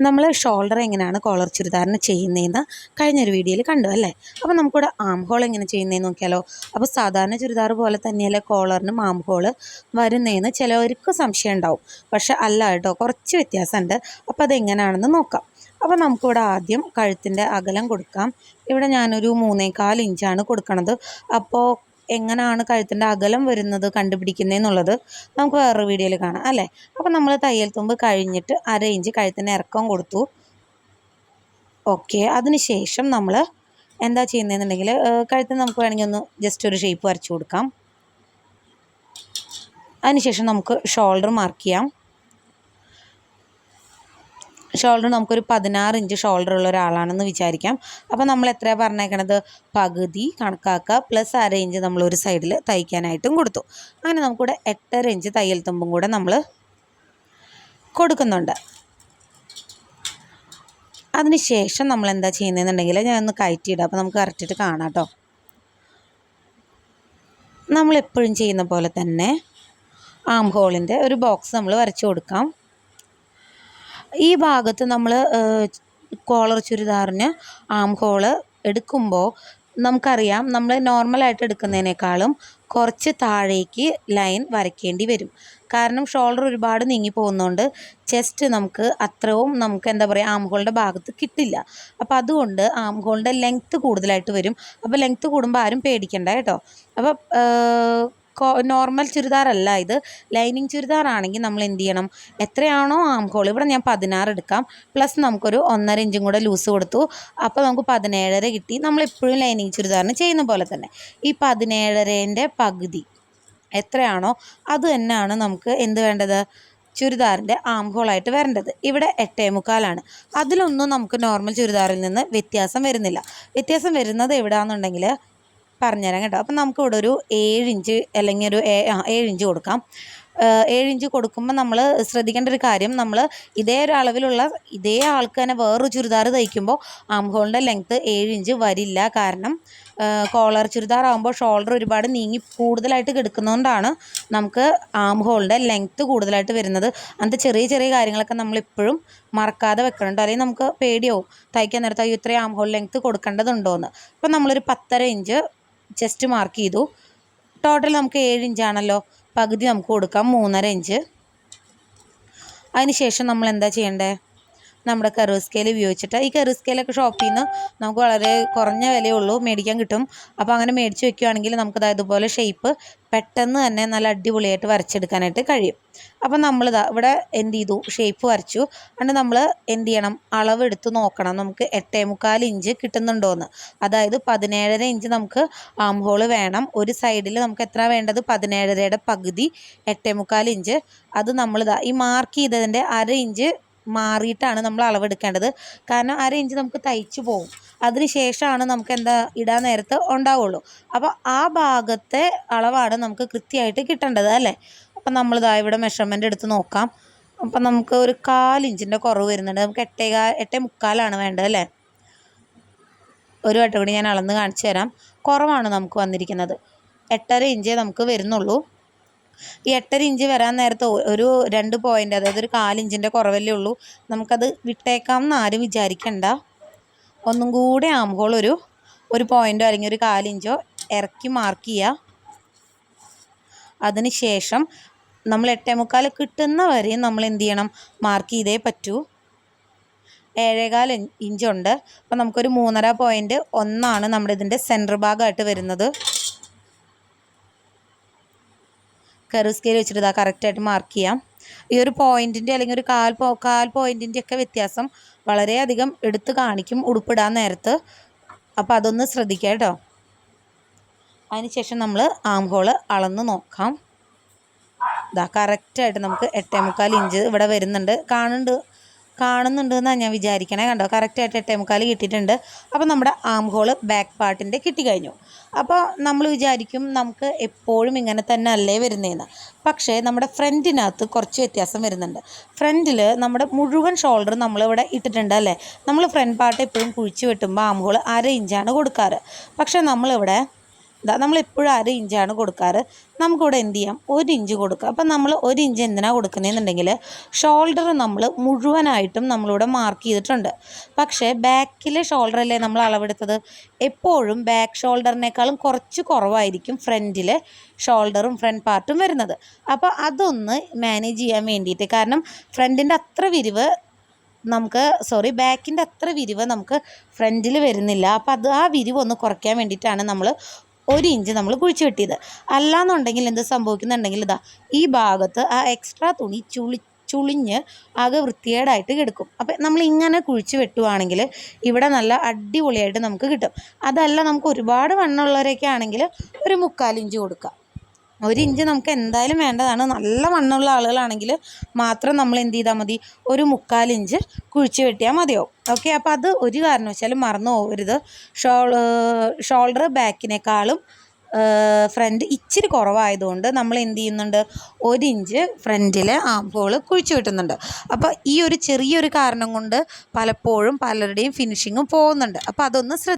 നമ്മൾ ഷോൾഡർ എങ്ങനെയാണ് കോളർ ചുരിദാറിന് ചെയ്യുന്നതെന്ന് കഴിഞ്ഞൊരു വീഡിയോയിൽ കണ്ടു അല്ലേ? അപ്പോൾ നമുക്കിവിടെ ആം ഹോൾ എങ്ങനെ ചെയ്യുന്നതെന്ന് നോക്കിയാലോ. അപ്പോൾ സാധാരണ ചുരിദാർ പോലെ തന്നെയല്ലേ കോളറിനും ആം ഹോൾ വരുന്നതെന്ന് ചിലവർക്ക് സംശയം ഉണ്ടാവും. പക്ഷെ അല്ല കേട്ടോ കുറച്ച് വ്യത്യാസമുണ്ട്. അപ്പോൾ അതെങ്ങനെയാണെന്ന് നോക്കാം. അപ്പോൾ നമുക്കിവിടെ ആദ്യം കഴുത്തിന്റെ അകലം കൊടുക്കാം. ഇവിടെ ഞാനൊരു മൂന്നേകാൽ ഇഞ്ചാണ് കൊടുക്കണത്. അപ്പോൾ എങ്ങനെയാണ് കഴുത്തിന്റെ അകലം വരുന്നത് കണ്ടുപിടിക്കുന്നതെന്നുള്ളത് നമുക്ക് വേറൊരു വീഡിയോയിൽ കാണാം അല്ലേ? അപ്പോൾ നമ്മൾ തയ്യൽ തുമ്പ് കഴിഞ്ഞിട്ട് അര ഇഞ്ച് കഴുത്തിന് ഇറക്കം കൊടുത്തു. ഓക്കെ അതിനുശേഷം നമ്മൾ എന്താ ചെയ്യുന്നതെന്നുണ്ടെങ്കിൽ കഴുത്തിന് നമുക്ക് വേണമെങ്കിൽ ഒന്ന് ജസ്റ്റ് ഒരു ഷേപ്പ് വരച്ചു കൊടുക്കാം. അതിനുശേഷം നമുക്ക് ഷോൾഡർ മാർക്ക് ചെയ്യാം. ഷോൾഡർ നമുക്കൊരു പതിനാറ് ഇഞ്ച് ഷോൾഡർ ഉള്ള ഒരാളാണെന്ന് വിചാരിക്കാം. അപ്പോൾ നമ്മൾ എത്രയാണ് പറഞ്ഞേക്കണത്? പകുതി കണക്കാക്കുക. പ്ലസ് അര ഇഞ്ച് നമ്മൾ ഒരു സൈഡിൽ തയ്ക്കാനായിട്ടും കൊടുത്തു. അങ്ങനെ നമുക്കിവിടെ എട്ടര ഇഞ്ച് തയ്യൽ തുമ്പും കൂടെ നമ്മൾ കൊടുക്കുന്നുണ്ട്. അതിനുശേഷം നമ്മൾ എന്താ ചെയ്യുന്നതെന്നുണ്ടെങ്കിൽ ഞാൻ ഒന്ന് കയറ്റിയിടാം. അപ്പോൾ നമുക്ക് കറക്റ്റിട്ട് കാണാം കേട്ടോ നമ്മളെപ്പോഴും ചെയ്യുന്ന പോലെ തന്നെ ആം ഹോളിന്റെ ഒരു ബോക്സ് നമ്മൾ വരച്ചു കൊടുക്കാം. ഈ ഭാഗത്ത് നമ്മൾ കോളർ ചുരിദാറിന് ആം ഹോൾ എടുക്കുമ്പോൾ നമുക്കറിയാം നമ്മൾ നോർമലായിട്ട് എടുക്കുന്നതിനേക്കാളും കുറച്ച് താഴേക്ക് ലൈൻ വരയ്ക്കേണ്ടി വരും. കാരണം ഷോൾഡർ ഒരുപാട് നീങ്ങി പോകുന്നതുകൊണ്ട് ചെസ്റ്റ് നമുക്ക് അത്രയും നമുക്ക് എന്താ പറയുക ആം ഹോളിന്റെ ഭാഗത്ത് കിട്ടില്ല. അപ്പോൾ അതുകൊണ്ട് ആം ഹോളിന്റെ ലെങ്ത്ത് കൂടുതലായിട്ട് വരും. അപ്പോൾ ലെങ്ത്ത് കൂടുമ്പോൾ ആരും പേടിക്കണ്ട കേട്ടോ. അപ്പോൾ നോർമൽ ചുരിദാറല്ല ഇത്. ലൈനിങ് ചുരിദാറാണെങ്കിൽ നമ്മൾ എന്ത് ചെയ്യണം? എത്രയാണോ ആം ഹോൾ ഇവിടെ ഞാൻ പതിനാറ് എടുക്കാം. പ്ലസ് നമുക്കൊരു ഒന്നര ഇഞ്ചും കൂടെ ലൂസ് കൊടുത്തു. അപ്പോൾ നമുക്ക് പതിനേഴര കിട്ടി. നമ്മൾ എപ്പോഴും ലൈനിങ് ചുരിദാറിന് ചെയ്യുന്ന പോലെ തന്നെ. ഈ പതിനേഴരേന്റെ പകുതി എത്രയാണോ അത് തന്നെയാണ് നമുക്ക് എന്ത് വേണ്ടത്? ചുരിദാറിന്റെ ആം ഹോളായിട്ട് വരേണ്ടത്. ഇവിടെ എട്ടേ മുക്കാലാണ്. അതിലൊന്നും നമുക്ക് നോർമൽ ചുരിദാറിൽ നിന്ന് വ്യത്യാസം വരുന്നില്ല. വ്യത്യാസം വരുന്നത് എവിടെയാണെന്നുണ്ടെങ്കിൽ പറഞ്ഞുതരാം കേട്ടോ. അപ്പം നമുക്ക് ഇവിടെ ഒരു ഏഴ് ഇഞ്ച് അല്ലെങ്കിൽ ഒരു ഏഴിഞ്ച് ഏഴ് ഇഞ്ച് കൊടുക്കാം. ഏഴ് ഇഞ്ച് കൊടുക്കുമ്പോൾ നമ്മൾ ശ്രദ്ധിക്കേണ്ട ഒരു കാര്യം നമ്മൾ ഇതേ ഒരു അളവിലുള്ള ഇതേ ആൾക്ക് തന്നെ വേറൊരു ചുരിദാർ തയ്ക്കുമ്പോൾ ആം ഹോളിന്റെ ലെങ്ത്ത് ഏഴ് ഇഞ്ച് വരില്ല. കാരണം കോളർ ചുരിദാർ ആകുമ്പോൾ ഷോൾഡർ ഒരുപാട് നീങ്ങി കൂടുതലായിട്ട് കിടക്കുന്നതുകൊണ്ടാണ് നമുക്ക് ആം ഹോളിന്റെ ലെങ്ത്ത് കൂടുതലായിട്ട് വരുന്നത്. അങ്ങനത്തെ ചെറിയ ചെറിയ കാര്യങ്ങളൊക്കെ നമ്മളിപ്പോഴും മറക്കാതെ വെക്കണുണ്ട്. അല്ലെങ്കിൽ നമുക്ക് പേടിയാവും തയ്ക്കാൻ നേരത്തെ അയ്യോ ഇത്രയും ആം ഹോൾ ലെങ്ത്ത് കൊടുക്കേണ്ടതുണ്ടോ എന്ന് അപ്പം നമ്മളൊരു പത്തര ഇഞ്ച് ജസ്റ്റ് മാർക്ക് ചെയ്തു. ടോട്ടൽ നമുക്ക് ഏഴ് ഇഞ്ചാണല്ലോ പകുതി നമുക്ക് കൊടുക്കാം മൂന്നര ഇഞ്ച് അതിന് ശേഷം നമ്മൾ എന്താ ചെയ്യേണ്ടത് നമ്മുടെ സ്കെയിൽ ഉപയോഗിച്ചിട്ട്. ഈ കർവ് സ്കെയിലൊക്കെ ഷോപ്പിൽ നിന്ന് നമുക്ക് വളരെ കുറഞ്ഞ വിലയേ ഉള്ളൂ മേടിക്കാൻ കിട്ടും. അപ്പോൾ അങ്ങനെ മേടിച്ച് വെക്കുകയാണെങ്കിൽ നമുക്കത് ഇതുപോലെ ഷേപ്പ് പെട്ടെന്ന് തന്നെ നല്ല അടിപൊളിയായിട്ട് വരച്ചെടുക്കാനായിട്ട് കഴിയും. അപ്പോൾ നമ്മളിതാ ഇവിടെ എന്ത് ചെയ്തു? ഷേപ്പ് വരച്ചു. അതുകൊണ്ട് നമ്മൾ എന്ത് ചെയ്യണം? അളവെടുത്ത് നോക്കണം. നമുക്ക് എട്ടേ മുക്കാൽ ഇഞ്ച് കിട്ടുന്നുണ്ടോയെന്ന് അതായത് പതിനേഴര ഇഞ്ച് നമുക്ക് ആം ഹോൾ വേണം. ഒരു സൈഡിൽ നമുക്ക് എത്ര വേണ്ടത്? പതിനേഴരയുടെ പകുതി എട്ടേ മുക്കാൽ ഇഞ്ച്. അത് നമ്മളിതാ ഈ മാർക്ക് ചെയ്തതിന്റെ അര ഇഞ്ച് മാറിയിട്ടാണ് നമ്മൾ അളവെടുക്കേണ്ടത്. കാരണം അര ഇഞ്ച് നമുക്ക് തയ്ച്ചു പോകും അതിന് ശേഷമാണ് നമുക്ക് എന്താ ഇടാൻ നേരത്ത് ഉണ്ടാവുള്ളൂ. അപ്പോൾ ആ ഭാഗത്തെ അളവാണ് നമുക്ക് കൃത്യമായിട്ട് കിട്ടേണ്ടത് അല്ലേ? അപ്പം നമ്മളിതാ ഇവിടെ മെഷർമെന്റ് എടുത്ത് നോക്കാം. അപ്പം നമുക്ക് ഒരു കാലിഞ്ചിന്റെ കുറവ് വരുന്നുണ്ട്. നമുക്ക് എട്ടേ കാ എട്ടേ മുക്കാലാണ് വേണ്ടത് അല്ലേ? ഒരു വട്ടം കൂടി ഞാൻ അളന്ന് കാണിച്ചു തരാം. കുറവാണ് നമുക്ക് വന്നിരിക്കുന്നത്. എട്ടര ഇഞ്ചേ നമുക്ക് വരുന്നുള്ളൂ. ഈ എട്ടര ഇഞ്ച് വരാൻ നേരത്ത് ഒരു രണ്ട് പോയിന്റ് അതായത് ഒരു കാലിഞ്ചിന്റെ കുറവല്ലേ ഉള്ളൂ. നമുക്കത് വിട്ടേക്കാം എന്ന് ആരും വിചാരിക്കണ്ട. ഒന്നും കൂടെ ആകുമ്പോൾ ഒരു ഒരു പോയിന്റോ അല്ലെങ്കിൽ ഒരു കാലിഞ്ചോ ഇറക്കി മാർക്ക് ചെയ്യുക അതിന് ശേഷം നമ്മൾ എട്ടേ മുക്കാൽ കിട്ടുന്ന വരെയും നമ്മൾ എന്ത് ചെയ്യണം? മാർക്ക് ചെയ്തേ പറ്റൂ. ഏഴേകാൽ ഇഞ്ചുണ്ട് അപ്പം നമുക്കൊരു മൂന്നര പോയിന്റ് ഒന്നാണ് നമ്മുടെ ഇതിന്റെ സെന്റർ ഭാഗമായിട്ട് വരുന്നത്. കർവ് സ്കെയിൽ വെച്ചിട്ട് ഇതാ കറക്റ്റായിട്ട് മാർക്ക് ചെയ്യാം. ഈ ഒരു പോയിന്റിന്റെ അല്ലെങ്കിൽ ഒരു കാൽ പോ കാൽ പോയിന്റിന്റെ ഒക്കെ വ്യത്യാസം വളരെയധികം എടുത്ത് കാണിക്കും ഉടുപ്പിടാൻ നേരത്ത്. അപ്പോൾ അതൊന്ന് ശ്രദ്ധിക്കുക കേട്ടോ. അതിനുശേഷം നമ്മൾ ആം അളന്ന് നോക്കാം. ഇതാ കറക്റ്റായിട്ട് നമുക്ക് എട്ടേ മുക്കാൽ ഇഞ്ച് ഇവിടെ വരുന്നുണ്ട്. കാണുന്നുണ്ട്. കാണുന്നുണ്ട് എന്നാണ് ഞാൻ വിചാരിക്കണേ. കണ്ടോ? കറക്റ്റായിട്ട് എട്ടേ മുക്കാൽ കിട്ടിയിട്ടുണ്ട്. അപ്പോൾ നമ്മുടെ ആം ഹോൾ ബാക്ക് പാർട്ടിന്റെ കിട്ടിക്കഴിഞ്ഞു അപ്പോൾ നമ്മൾ വിചാരിക്കും നമുക്ക് എപ്പോഴും ഇങ്ങനെ തന്നെ അല്ലേ വരുന്നതെന്ന് പക്ഷേ നമ്മുടെ ഫ്രണ്ടിനകത്ത് കുറച്ച് വ്യത്യാസം വരുന്നുണ്ട്. ഫ്രണ്ടിൽ നമ്മുടെ മുഴുവൻ ഷോൾഡർ നമ്മളിവിടെ ഇട്ടിട്ടുണ്ട് അല്ലേ? നമ്മൾ ഫ്രണ്ട് പാർട്ട് എപ്പോഴും കുഴിച്ച് വെട്ടുമ്പോൾ ആം ഹോൾ അര ഇഞ്ചാണ് കൊടുക്കാറ്. പക്ഷേ നമ്മളിവിടെ ഇതാ നമ്മളെപ്പോഴും അര ഇഞ്ചാണ് കൊടുക്കാറ്. നമുക്കിവിടെ എന്ത് ചെയ്യാം? ഒരു ഇഞ്ച് കൊടുക്കുക അപ്പം നമ്മൾ ഒരു ഇഞ്ച് എന്തിനാണ് കൊടുക്കുന്നതെന്നുണ്ടെങ്കിൽ ഷോൾഡർ നമ്മൾ മുഴുവനായിട്ടും നമ്മളിവിടെ മാർക്ക് ചെയ്തിട്ടുണ്ട്. പക്ഷേ ബാക്കിലെ ഷോൾഡറല്ലേ നമ്മൾ അളവെടുത്തത്? എപ്പോഴും ബാക്ക് ഷോൾഡറിനേക്കാളും കുറച്ച് കുറവായിരിക്കും ഫ്രണ്ടിലെ ഷോൾഡറും ഫ്രണ്ട് പാർട്ടും വരുന്നത്. അപ്പോൾ അതൊന്ന് മാനേജ് ചെയ്യാൻ വേണ്ടിയിട്ട് കാരണം ഫ്രണ്ടിന്റെ അത്ര വിരിവ് നമുക്ക് സോറി ബാക്കിന്റെ അത്ര വിരിവ് നമുക്ക് ഫ്രണ്ടിൽ വരുന്നില്ല. അപ്പോൾ അത് ആ വിരിവ് ഒന്ന് കുറയ്ക്കാൻ വേണ്ടിയിട്ടാണ് നമ്മൾ ഒരു ഇഞ്ച് നമ്മൾ കുഴിച്ച് വെട്ടിയത് അല്ലാന്നുണ്ടെങ്കിൽ എന്ത് സംഭവിക്കുന്നുണ്ടെങ്കിൽ ഇതാ ഈ ഭാഗത്ത് ആ എക്സ്ട്രാ തുണി ചുളി ചുളിഞ്ഞ് ആകെ വൃത്തികേടായിട്ട് കിടക്കും. അപ്പം നമ്മൾ ഇങ്ങനെ കുഴിച്ച് വെട്ടുവാണെങ്കിൽ ഇവിടെ നല്ല അടിപൊളിയായിട്ട് നമുക്ക് കിട്ടും. അതല്ല നമുക്ക് ഒരുപാട് വണ്ണമുള്ളവരൊക്കെ ആണെങ്കിൽ ഒരു മുക്കാലിഞ്ച് കൊടുക്കാം. ഒരു ഇഞ്ച് നമുക്ക് എന്തായാലും വേണ്ടതാണ്. നല്ല മണ്ണുള്ള ആളുകളാണെങ്കിൽ മാത്രം നമ്മൾ എന്ത് ചെയ്താൽ മതി. ഒരു മുക്കാൽ ഇഞ്ച് കുഴിച്ച് വെട്ടിയാൽ മതിയാവും. ഓക്കെ അപ്പോൾ അത് ഒരു കാരണവശാലും മറന്നു പോകരുത്. ഷോൾ ഷോൾഡർ ബാക്കിനേക്കാളും ഫ്രണ്ട് ഇച്ചിരി കുറവായതുകൊണ്ട് നമ്മൾ എന്ത് ചെയ്യുന്നുണ്ട്? ഒരു ഇഞ്ച് ഫ്രണ്ടിലെ ആംഹോൾ കുഴിച്ച് വെട്ടുന്നുണ്ട്. അപ്പോൾ ഈ ഒരു ചെറിയൊരു കാരണം കൊണ്ട് പലപ്പോഴും പലരുടെയും ഫിനിഷിങ്ങും പോകുന്നുണ്ട്. അപ്പോൾ അതൊന്ന് ശ്രദ്ധ